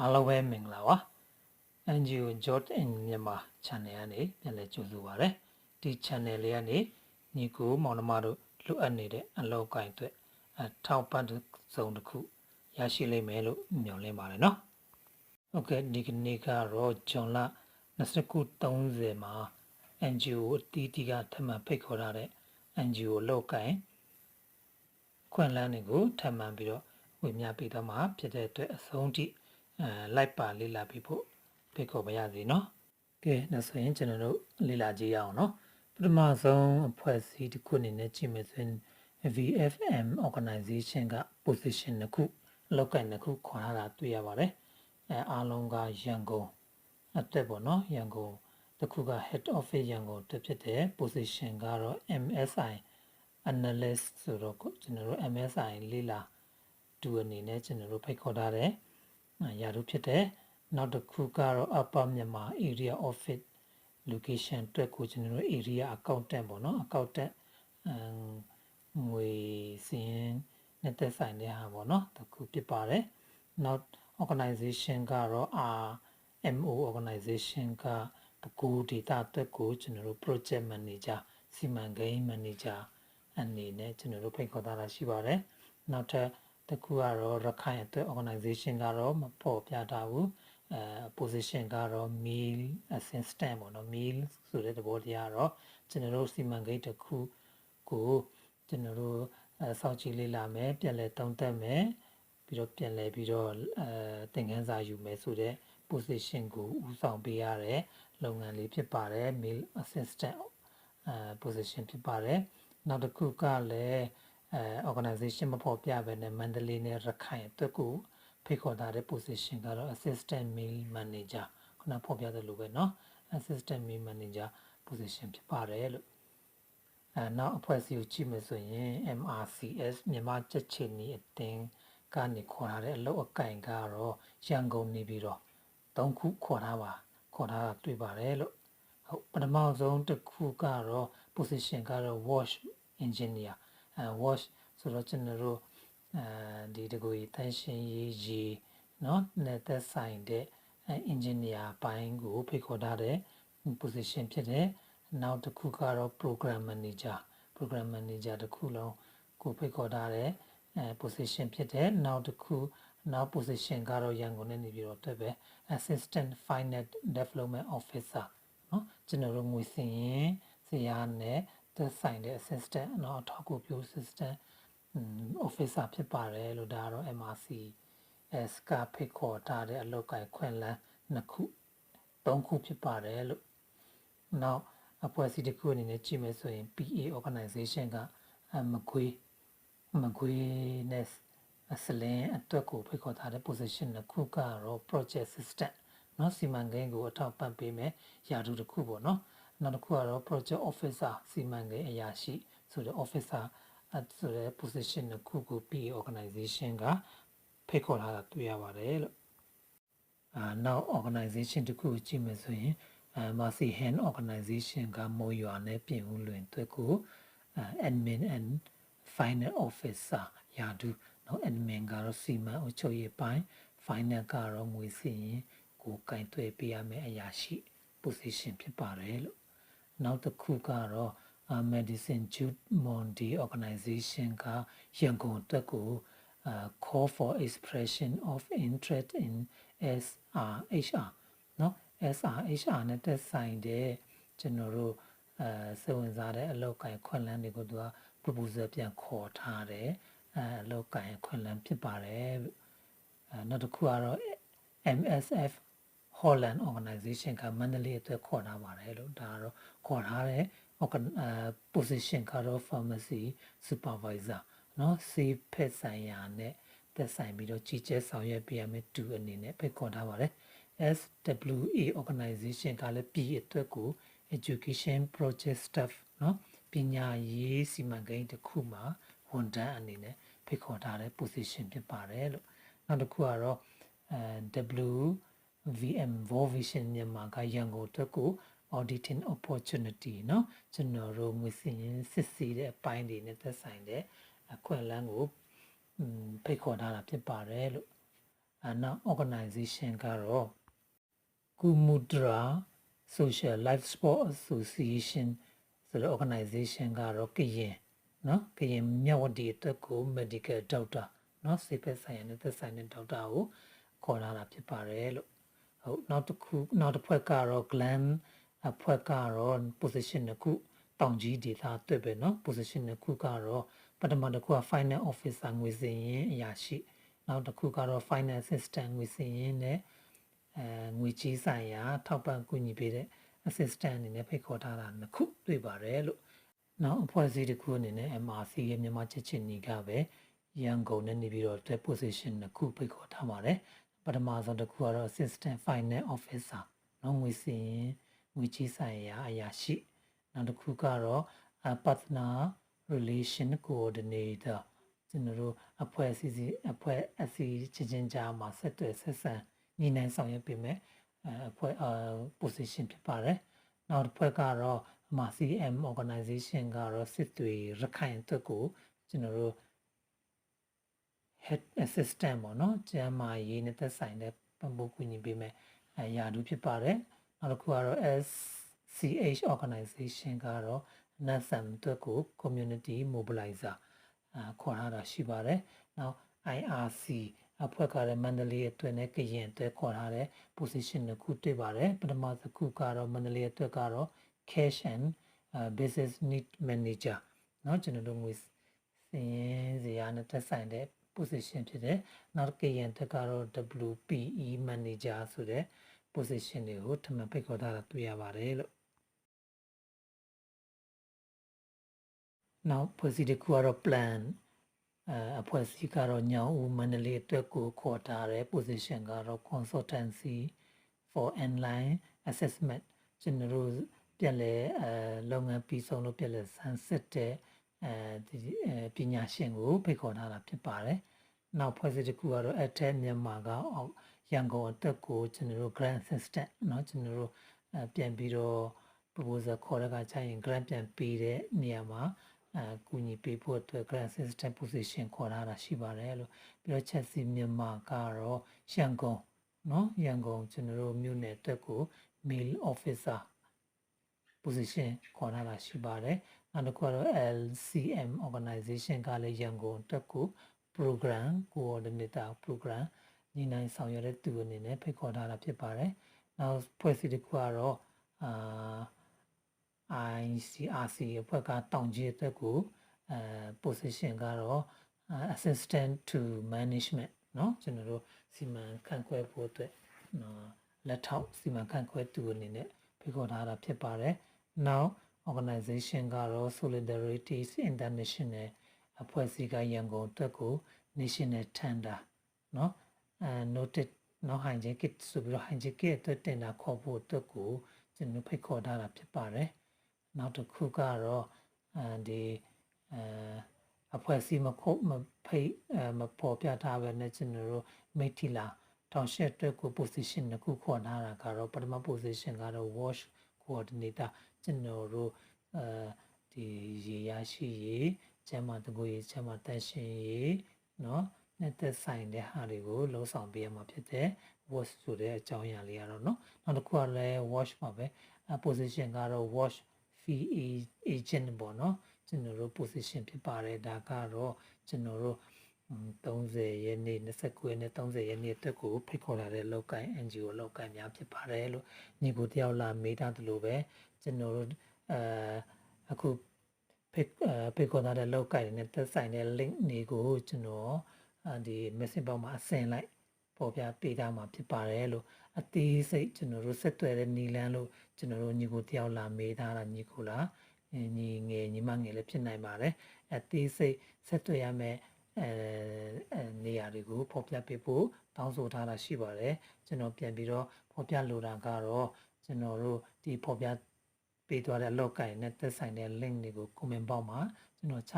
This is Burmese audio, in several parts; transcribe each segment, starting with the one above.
အားလုံးပဲမင်္ဂလာပါ NGO Jot in မြန်မာ channel ကနေပြန်လည်ကြိုဆိုပါရစေဒီ channel လေးကနေညီကိုမောင်နှမတို့လွတ်အပ်နေတဲ့အလောက်ကင်အတွက်အထောက်ပံ့တစ်စုံတစ်ခုရရှိလိမ့်မယ်လို့မျှော်လင့်ပါတယ်နော်ဟုတ်ကဲ့ဒီကနေ့ကတော့ဂျွန်လ2930မှာ NGO အတီးတီးကထပ်မံဖိတ်ခေါ်ထားတဲ့ NGO လောက်ကင်ခွင့်လန်းတွေကိုထပ်မံပြီးတော့ဝေမျှပေးတော့မှာဖြစ်တဲ့အတွက်အဆုံးထိ အဲလိုက်ပါလေ့လာပြီးဖို့ဖိတ်ခေါ်ပါရစေနော်ကဲဒါဆိုရင်ကျွန်တော်တို့လေ့လာကြည့်ရအောင်နော်ပထမဆုံးအဖွဲ့အစည်းတစ်ခုအနေနဲ့ကြည့်မယ်ဆိုရင် VFM organization က position တစ်ခုလောက်ကန်တစ်ခုခေါ်ထားတာတွေ့ရပါတယ်အဲအားလုံးကရန်ကုန်အသက်ပေါ့နော်ရန်ကုန်တစ်ခုက head office ရန်ကုန်တက်ဖြစ်တဲ့ position ကတော့ MSI analyst ဆိုတော့ကျွန်တော်တို့ MSI လေ့လာတူအနေနဲ့ကျွန်တော်တို့ဖိတ်ခေါ်ထားတယ် ရာထူးဖြစ်တယ်နောက်တစ်ခုကတော့ upper မြန်မာ area office location အတွက်ကိုကျွန်တော်တို့ area accountant ပေါ့နော် accountant အမ်ငွေစင်းနဲ့သက်ဆိုင်တဲ့ဟာပေါ့နော်တစ်ခုဖြစ်ပါတယ်နောက် organization ကတော့ R MO organization ကပကူဒေတာအတွက်ကိုကျွန်တော်တို့ project manager စီမံကိန်း manager အနေနဲ့ကျွန်တော်တို့ဖိတ်ခေါ်ထားတာရှိပါတယ်နောက်ထပ် တစ်ခုကတော့ရခိုင်အတွက် organization ကတော့မပေါ်ပြတာဘူးအဲ position ကတော့ meal assistant ပေါ့နော် meal ဆိုတဲ့သဘောတရားတော့ကျွန်တော်တို့စီမံကိန်းတစ်ခုကိုကျွန်တော်တို့အဲစောင့်ကြည့်လေ့လာမယ်ပြန်လည်သုံးသပ်မယ်ပြီးတော့ပြန်လည်ပြီးတော့အဲသင်ခန်းစာယူမယ်ဆိုတဲ့ position ကိုဦးဆောင်ပေးရတဲ့လုပ်ငန်းလေးဖြစ်ပါတယ် meal assistant အဲ position ဖြစ်ပါတယ်နောက်တစ်ခုကလည်း အဲ organization မဖော်ပြဘဲနဲ့မန္တလေးနဲ့ရခိုင်အတွက်ကိုဖိတ်ခေါ်ထားတဲ့ position ကတော့ assistant meal manager ခုနဖော်ပြသလိုပဲเนาะ assistant meal manager position ဖြစ်ပါတယ်လို့အဲနောက်အဖွဲ့အစည်းကိုကြည့်မယ်ဆိုရင် MRCS မြန်မာချက်ချီနီအတင်းကနေခေါ်ထားတဲ့အလုပ်အကင်ကတော့ရန်ကုန်နေပြီးတော့၃ခုခေါ်ထားပါခေါ်ထားတာတွေ့ပါတယ်လို့ဟုတ်ပထမဆုံးတစ်ခုကတော့ position ကတော့ wash engineer အဲ wash ဆိုတော့ကျွန်တော်တို့အဲဒီတကူတန်ရှင်းရေးရေเนาะနဲ့သက်ဆိုင်တဲ့ engineer ဘိုင်းကိုဖိတ်ခေါ်ထားတဲ့ position ဖြစ်တယ်နောက်တစ်ခုကတော့ program manager program manager တစ်ခုလုံးကိုဖိတ်ခေါ်ထားတဲ့အဲ position ဖြစ်တယ်နောက်တစ်ခုနောက် position ကတော့ရန်ကုန်နဲ့နေပြီးတော့တက်ပဲ assistant finance development officer เนาะကျွန်တော်တို့ငွေစင်ရင်ဇရာနဲ့ သက်ဆိုင်တဲ့ assistant เนาะအထောက်အကူပြု assistant officer ဖြစ်ပါတယ်လို့ဒါကတော့ MRC S ကဖိတ်ခေါ်ထားတဲ့အလုပ်ကိုင်ခွင့်လန်းနှစ်ခုသုံးခုဖြစ်ပါတယ်လို့နောက်အဖွဲ့အစည်းတစ်ခုအနေနဲ့ကြည့်မယ်ဆိုရင် PA organization ကမကွေးမကွေးနဲ့အစလင်းအတွက်ကိုဖိတ်ခေါ်ထားတဲ့ position တစ်ခုကတော့ project assistant เนาะစီမံကိန်းကိုအထောက်ပံ့ပေးမယ်ရာထူးတစ်ခုပေါ့เนาะ နောက်တစ်ခုကတော့ project officer စီမံကိန်းအရာရှိဆိုတဲ့ officer ဆိုတဲ့ position တစ်ခုကို PA organization ကဖိတ်ခေါ်လာတာတွေ့ရပါတယ်လို့အာနောက် organization တစ်ခုကိုကြည့်မယ်ဆိုရင်အာ Mercy Hand organization ကမိုးရွာနဲ့ပြင်ဦးလွင်တွဲကို admin and final officer ရာဒူနော် admin ကတော့စီမံအုပ်ချုပ်ရေးပိုင်း final ကတော့ငွေစည်ရင်ကိုကင်တွဲပေးရမယ့်အရာရှိ position ဖြစ်ပါတယ်လို့ နောက်တစ်ခုကတော့ Medicine Jude Mondi Organization ကရန်ကုန်အတွက်ကို call for expression of interest in SRHR เนาะ SRHR နဲ့တက်ဆိုင်တဲ့ကျွန်တော်တို့အဲစိတ်ဝင်စားတဲ့အလောက်ကိုင်ခွင့်လန်းတွေကိုသူက proposal ပြန်ခေါ်ထားတယ်အဲအလောက်ကိုင်ခွင့်လန်းဖြစ်ပါတယ်အဲနောက်တစ်ခုကတော့ MSF Holland Organization ကမန္တလေးအတွက်ခေါ်ထားပါတယ်လို့ဒါကတော့ခေါ်ထားတဲ့ position ကတော့ pharmacy supervisor เนาะ safe pet ဆိုင်ရာနဲ့သက်ဆိုင်ပြီးတော့ကြီးကျယ်ဆောင်ရွက်ပေးရမယ့်တူအနေနဲ့ဖိတ်ခေါ်ထားပါတယ် SWA organization ကလည်းပြည်အတွက်ကို education project staff เนาะပညာရေးစီမံကိန်းတစ်ခုမှာဝန်ထမ်းအနေနဲ့ဖိတ်ခေါ်ထားတဲ့ position ဖြစ်ပါတယ်လို့နောက်တစ်ခုကတော့အဲ WVM Vision မြန်မာကရန်ကုန်အတွက်ကို auditing opportunity เนาะကျွန်တော်တို့ငွေစင်ရင်စစ်ဆေးတဲ့အပိုင်းတွေနဲ့သက်ဆိုင်တဲ့အခွင့်အလမ်းကိုဖိတ်ခေါ်ထားတာဖြစ်ပါတယ်လို့ အဲနောက် organization ကတော့ Kumudra Social Life Sport Association ဆိုတဲ့ organization ကတော့ကရင်နော်ကရင်မြတ်ဝတီအတွက်ကို medical doctor နော်စိတ်ဖက်ဆိုင်ရာနဲ့သက်ဆိုင်တဲ့ doctor ကိုခေါ်လာတာဖြစ်ပါတယ်လို့ ဟုတ်နောက်တစ်ခုနောက်တစ်ဖွဲ့ကတော့ gland အဖွဲ့ကတော့ position တစ်ခုတောင်ကြီးဒေသအတွက်ပဲเนาะ position တစ်ခုကတော့ပထမတစ်ခုက finance officer ငွေစင်ရင်အရာရှိနောက်တစ်ခုကတော့ finance assistant ငွေစင်ရင်နဲ့အဲငွေကြီးဆိုင်ရာထောက်ပံ့ကူညီပေးတဲ့ assistant အနေနဲ့ဖိတ်ခေါ်ထားတာနှစ်ခုတွေ့ပါတယ်လို့နောက်အဖွဲ့အစည်းတစ်ခုအနေနဲ့ MRC ရဲ့မြန်မာချက်ချင်းညီကပဲရန်ကုန်နဲ့နေပြီးတော့ the position နှစ်ခုဖိတ်ခေါ်ထားပါတယ် ပထမဆုံးတစ်ခုကတော့ assistant finance officer နော်ငွေစင်ရင်ငွေကြီးဆိုင်ရာအရာရှိနောက်တစ်ခုကတော့ partner relation coordinator ကျွန်တော်တို့အဖွဲ့အစည်းစီအဖွဲ့အစည်းချင်းချင်းကြားမှာဆက်သွယ်ဆက်ဆံညီနိုင်ဆောင်ရွက်ပေးမယ်အဖွဲ့အ position ဖြစ်ပါတယ်နောက်တစ်ဖွဲ့ကတော့မာ CM organization ကတော့စစ်တွေရခိုင်အတွက်ကိုကျွန်တော်တို့ head assistant ပေါ့နော်ကျမ်းမာရေးနဲ့သက်ဆိုင်တဲ့ပံ့ပိုးကူညီပေးမယ်အရာတို့ဖြစ်ပါတယ်နောက်တစ်ခုကတော့ SCH organization ကတော့ NASAM အတွက်ကို community mobilizer အာခေါ်ထားတာရှိပါတယ်နောက် IRC အဖွဲ့ကလည်းမန္တလေးအတွက်နဲ့ကရင်အတွက်ခေါ်ထားတဲ့ position တစ်ခုတွေ့ပါတယ်ပထမတစ်ခုကတော့မန္တလေးအတွက်ကတော့ cash and uh, business need manager เนาะကျွန်တော်တို့ငွေစည်ရင်စရာနဲ့သက်ဆိုင်တဲ့ position ဖြစ်တယ်နောက်ကရင်တက်ကတော့ WPE manager ဆိုတဲ့ position တွေကိုထမှန်ဖိတ်ခေါ်ထားတာတွေ့ရပါတယ်လို့နောက်ဖွဲ့စည်းတစ်ခုကတော့ plan အအဖွဲ့အစည်းကတော့ညောင်ဦးမန္တလေးအတွက်ကိုခေါ်ထားတဲ့ position ကတော့ consultancy for online assessment ကျွန်တော်တို့ပြန်လဲအဲလုပ်ငန်းပြီးဆုံးလို့ပြန်လဲဆန်းစစ်တဲ့ အဲဒီပညာရှင်ကိုဖိတ်ခေါ်ထားတာဖြစ်ပါတယ်။နောက်ဖွဲ့စည်းတစ်ခုကတော့အထက်မြန်မာကရန်ကုန်အတွက်ကိုကျွန်တော်တို့ grant assistant เนาะကျွန်တော်တို့ပြန်ပြီးတော့ proposal ခေါ်တဲ့အခါကျရင် grant ပြန်ပေးတဲ့နေရာမှာအဲကူညီပေးဖို့အတွက် grant assistant position ခေါ်ထားတာရှိပါတယ်လို့ပြီးတော့ချက်စီမြန်မာကတော့ရန်ကုန်เนาะရန်ကုန်ကျွန်တော်တို့မြို့နယ်အတွက်ကို mail officer position ခေါ်ထားတာရှိပါတယ် နောက်တစ်ခုကတော့ LCM organization ကလည်းရန်ကုန်အတွက်ကို program coordinator program ညီနိုင်ဆောင်ရွက်တဲ့သူအနေနဲ့ဖိတ်ခေါ်ထားတာဖြစ်ပါတယ်နောက်ဖွဲ့စည်းတစ်ခုကတော့အာ ICRC အဖွဲ့ကတောင်ကြီးအတွက်ကိုအဲ position ကတော့ assistant to management เนาะကျွန်တော်တို့စီမံခန့်ခွဲဖို့အတွက်လက်ထောက်စီမံခန့်ခွဲသူအနေနဲ့ဖိတ်ခေါ်ထားတာဖြစ်ပါတယ်။ Now organization ကတော့ Solidarity International အဖွဲ့အစည်းကရန်ကုန်အတွက်ကို National Tender เนาะအဲ noted နော်ဟိုင်ဂျင်ကစ်ဆိုပြီးတော့ဟိုင်ဂျင်ကစ်အတွက်တင်တာခေါ်ဖို့အတွက်ကိုကျွန်တော်ဖိတ်ခေါ်ထားတာဖြစ်ပါတယ်။နောက်တစ်ခုကတော့အဲဒီအဲအဖွဲ့အစည်းမခုတ်မဖိတ်မပေါ်ပြထားပဲနဲ့ကျွန်တော်တို့မိထီလာတောင်ရှက်အတွက်ကို position တစ်ခုခေါ်ထားတာကတော့ပထမ position ကတော့ wash coordinator ကျွန်တော်တို့ အဲဒီရေရရှိရေကျမ်းမာတကူရေကျမ်းမာတန်ရှင်ရေเนาะနဲ့သက်ဆိုင်တဲ့ဟာတွေကိုလှုံ့ဆော်ပေးရမှာဖြစ်တယ် wash ဆိုတဲ့အကြောင်းအရာလေးကတော့เนาะနောက်တစ်ခုကလည်း wash ပါပဲ position ကတော့ wash VA agent ပေါ့နော်ကျွန်တော်တို့ position ဖြစ်ပါတယ်ဒါကတော့ကျွန်တော်တို့30ရက်နေ့29ရက်နေ့30ရက်နေ့အတွက်ကိုဖိတ်ခေါ်လာတဲ့လောက်ကိုင်း NGO လောက်ကိုင်းများဖြစ်ပါတယ်လို့ညီကိုတယောက်လာမေးထားသလိုပဲကျွန်တော်တို့ အဲအခုဖိတ်ဖိတ်ခေါ်လာတဲ့လောက်ကိုင်းနဲ့သက်ဆိုင်တဲ့ link တွေကိုကျွန်တော်ဒီ message box မှာအစင်လိုက်ပေါ်ပြပေးထားမှာဖြစ်ပါတယ်လို့အသေးစိတ်ကျွန်တော်တို့ဆက်သွယ်တဲ့နီလန်းလို့ကျွန်တော်တို့ညီကိုတယောက်လာမေးထားတာညီကိုလားညီငယ်ညီမငယ်လည်းဖြစ်နိုင်ပါတယ်အသေးစိတ်ဆက်သွယ်ရမယ်အဲနေရာတွေကိုဖော်ပြပေးဖို့တောင်းဆိုထားတာရှိပါတယ်ကျွန်တော်ပြန်ပြီးတော့ဖော်ပြလိုတာကတော့ကျွန်တော်တို့ဒီဖော်ပြ ပေးသွားတဲ့ log ကိုင်နဲ့သက်ဆိုင်တဲ့ link တွေကို comment box မှာကျွန်တော်ချ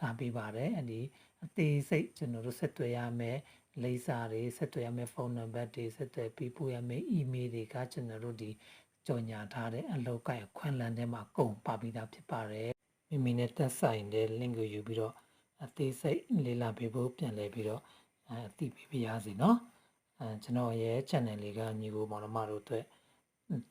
ထားပေးပါတယ်အဲဒီအသေးစိတ်ကျွန်တော်တို့ဆက်သွယ်ရမယ်လိပ်စာတွေဆက်သွယ်ရမယ့်ဖုန်းနံပါတ်တွေဆက်သွယ်ပြီးပို့ရမယ့် email တွေကကျွန်တော်တို့ဒီကြော်ညာထားတဲ့အလောက်ကိုက်ခွင့်လန်းထဲမှာကုန်ပါပြီးသားဖြစ်ပါတယ်မိမိနဲ့သက်ဆိုင်တဲ့ link ကိုယူပြီးတော့အသေးစိတ်လေ့လာပေးဖို့ပြန်လဲပြီးတော့အသိပေးပြရစီနော်အဲကျွန်တော်ရဲ့ channel လေးကညီကိုမောင်နှမတို့အတွက်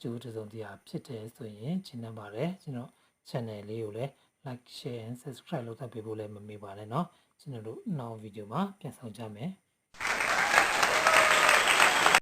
ကျိုးတစ်စုံတရာဖြစ်တယ်ဆိုရင်ရှင်းနေပါတယ်ကျွန်တော် channel လေးကိုလည်း like share and subscribe လုပ်ထားပေးဖို့လည်းမမေ့ပါနဲ့เนาะကျွန်တော်တို့နောက်ဗီဒီယိုမှာပြန်ဆောင်ကြမယ်